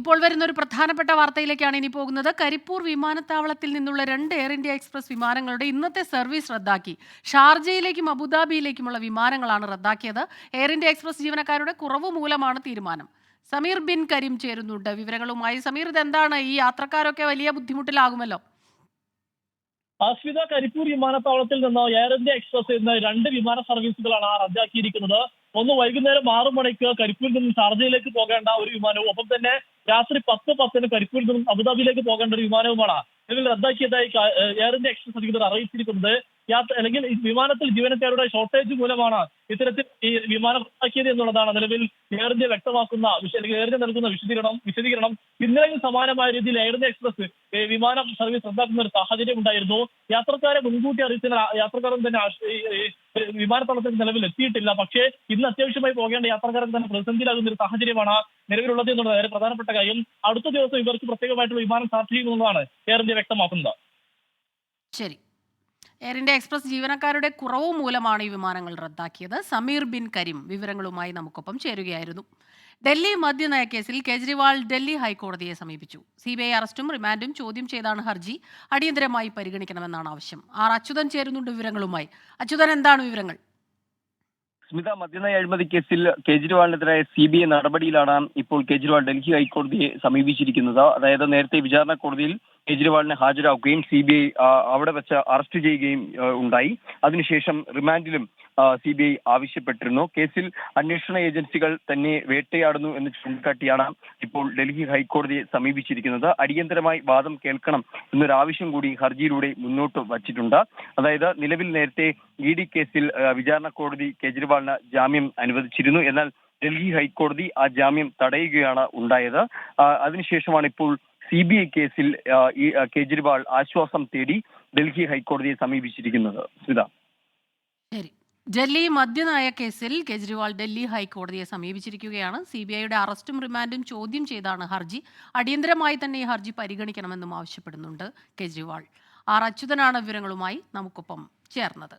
ഇപ്പോൾ വരുന്ന ഒരു പ്രധാനപ്പെട്ട വാർത്തയിലേക്കാണ് ഇനി പോകുന്നത്. കരിപ്പൂർ വിമാനത്താവളത്തിൽ നിന്നുള്ള രണ്ട് എയർ ഇന്ത്യ എക്സ്പ്രസ് വിമാനങ്ങളുടെ ഇന്നത്തെ സർവീസ് റദ്ദാക്കി. ഷാർജയിലേക്കും അബുദാബിയിലേക്കുമുള്ള വിമാനങ്ങളാണ് റദ്ദാക്കിയത്. എയർ ഇന്ത്യ എക്സ്പ്രസ് ജീവനക്കാരുടെ കുറവ് മൂലമാണ് തീരുമാനം. സമീർ ബിൻ കരീം ചേരുന്നുണ്ട്. വിവരങ്ങളുമായി സമീർ ഇതെന്താണ്? ഈ യാത്രക്കാരൊക്കെ വലിയ ബുദ്ധിമുട്ടിലാകുമല്ലോ. അസ്മിത കരിപ്പൂർ വിമാനത്താവളത്തിൽ നിന്ന് എയർ ഇന്ത്യ എക്സ്പ്രസ് എന്ന രണ്ട് വിമാന സർവീസുകളാണ് റദ്ദാക്കിയിരിക്കുന്നത്. ഒന്ന് വൈകുന്നേരം ആറു മണിക്ക് കരിപ്പൂരിൽ നിന്ന് ഷാർജയിലേക്ക് പോകേണ്ട ഒരു വിമാനവും ഒപ്പം തന്നെ രാത്രി പത്ത് പത്തിന് കരിപ്പൂരിൽ നിന്നും അബുദാബിയിലേക്ക് പോകേണ്ട ഒരു വിമാനവുമാണ്. ഇതിൽ റദ്ദാക്കിയതായി എയർ ഇന്ത്യ എക്സ്പ്രസ് അധികൃതർ അറിയിച്ചിരിക്കുന്നത്. യാത്ര അല്ലെങ്കിൽ വിമാനത്തിൽ ജീവനക്കാരുടെ ഷോർട്ടേജ് മൂലമാണ് ഇത്തരത്തിൽ ഈ വിമാനം റദ്ദാക്കിയത് എന്നുള്ളതാണ് നിലവിൽ എയർ ഇന്ത്യ വ്യക്തമാക്കുന്ന അല്ലെങ്കിൽ എയർ ഇന്ത്യ നൽകുന്ന വിശദീകരണം വിശദീകരണം ഇന്നലെയും സമാനമായ രീതിയിൽ എയർ ഇന്ത്യ എക്സ്പ്രസ് വിമാനം സർവീസ് റദ്ദാക്കുന്ന ഒരു സാഹചര്യം ഉണ്ടായിരുന്നു. യാത്രക്കാരെ മുൻകൂട്ടി അറിയിച്ച യാത്രക്കാരൻ തന്നെ വിമാനത്താവളത്തിൽ നിലവിൽ എത്തിയിട്ടില്ല. പക്ഷേ ഇന്ന് അത്യാവശ്യമായി പോകേണ്ട യാത്രക്കാരൻ തന്നെ പ്രതിസന്ധിയിലാകുന്ന ഒരു സാഹചര്യമാണ് നിലവിലുള്ളത് എന്നുള്ളത് വളരെ പ്രധാനപ്പെട്ട കാര്യം. അടുത്ത ദിവസം ഇവർക്ക് പ്രത്യേകമായിട്ടുള്ള വിമാനം ചാർട്ട് എയർ ഇന്ത്യ വ്യക്തമാക്കുന്നത്. ശരി. എയർ ഇന്ത്യ എക്സ്പ്രസ് ജീവനക്കാരുടെ കുറവ് മൂലമാണ് ഈ വിമാനങ്ങൾ റദ്ദാക്കിയത്. സമീർ ബിൻ കരീം വിവരങ്ങളുമായി നമുക്കൊപ്പം ചേരുകയായിരുന്നു. ഡൽഹി മദ്യനയ കേസിൽ കേജ്രിവാൾ ഡൽഹി ഹൈക്കോടതിയെ സമീപിച്ചു. സി ബി ഐ അറസ്റ്റും റിമാൻഡും ചോദ്യം ചെയ്താണ് ഹർജി. അടിയന്തരമായി പരിഗണിക്കണമെന്നാണ് ആവശ്യം. ആർ അച്യുതൻ ചേരുന്നുണ്ട് വിവരങ്ങളുമായി. അച്യുതൻ എന്താണ് വിവരങ്ങൾ? സ്മിത മദ്യനയ അഴിമതി കേസിൽ കേജ്രിവാളിനെതിരായ സി ബി ഐ നടപടിയിലാണ് ഇപ്പോൾ കേജ്രിവാൾ ഡൽഹി ഹൈക്കോടതിയെ സമീപിച്ചിരിക്കുന്നത്. അതായത് നേരത്തെ വിചാരണ കോടതിയിൽ കേജ്രിവാളിനെ ഹാജരാക്കുകയും സി ബി ഐ അവിടെ വെച്ച് അറസ്റ്റ് ചെയ്യുകയും ഉണ്ടായി. അതിനുശേഷം റിമാൻഡിലും സി ബി ഐ ആവശ്യപ്പെട്ടിരുന്നു. കേസിൽ അന്വേഷണ ഏജൻസികൾ തന്നെ വേട്ടയാടുന്നു എന്ന് ചൂണ്ടിക്കാട്ടിയാണ് ഇപ്പോൾ ഡൽഹി ഹൈക്കോടതിയെ സമീപിച്ചിരിക്കുന്നത്. അടിയന്തരമായി വാദം കേൾക്കണം എന്നൊരു ആവശ്യം കൂടി ഹർജിയിലൂടെ മുന്നോട്ട് വച്ചിട്ടുണ്ട്. അതായത് നിലവിൽ നേരത്തെ ഇ ഡി കേസിൽ വിചാരണ കോടതി കേജ്രിവാളിന് ജാമ്യം അനുവദിച്ചിരുന്നു. എന്നാൽ ഡൽഹി ഹൈക്കോടതി ആ ജാമ്യം തടയുകയാണ് ഉണ്ടായത്. അതിനുശേഷമാണ് ഇപ്പോൾ സി ബി ഐ കേസിൽ കേജ്രിവാൾ ആശ്വാസം തേടി ഡൽഹി ഹൈക്കോടതിയെ സമീപിച്ചിരിക്കുന്നത്. സ്മിത ശരി. ഡൽഹി മദ്യനായ കേസിൽ കേജ്രിവാൾ ഡൽഹി ഹൈക്കോടതിയെ സമീപിച്ചിരിക്കുകയാണ്. സി ബി ഐയുടെ അറസ്റ്റും റിമാൻഡും ചോദ്യം ചെയ്താണ് ഹർജി. അടിയന്തരമായി തന്നെ ഈ ഹർജി പരിഗണിക്കണമെന്നും ആവശ്യപ്പെടുന്നുണ്ട് കേജ്രിവാൾ. ആർ അച്യുതനാണ് വിവരങ്ങളുമായി നമുക്കൊപ്പം ചേർന്നത്.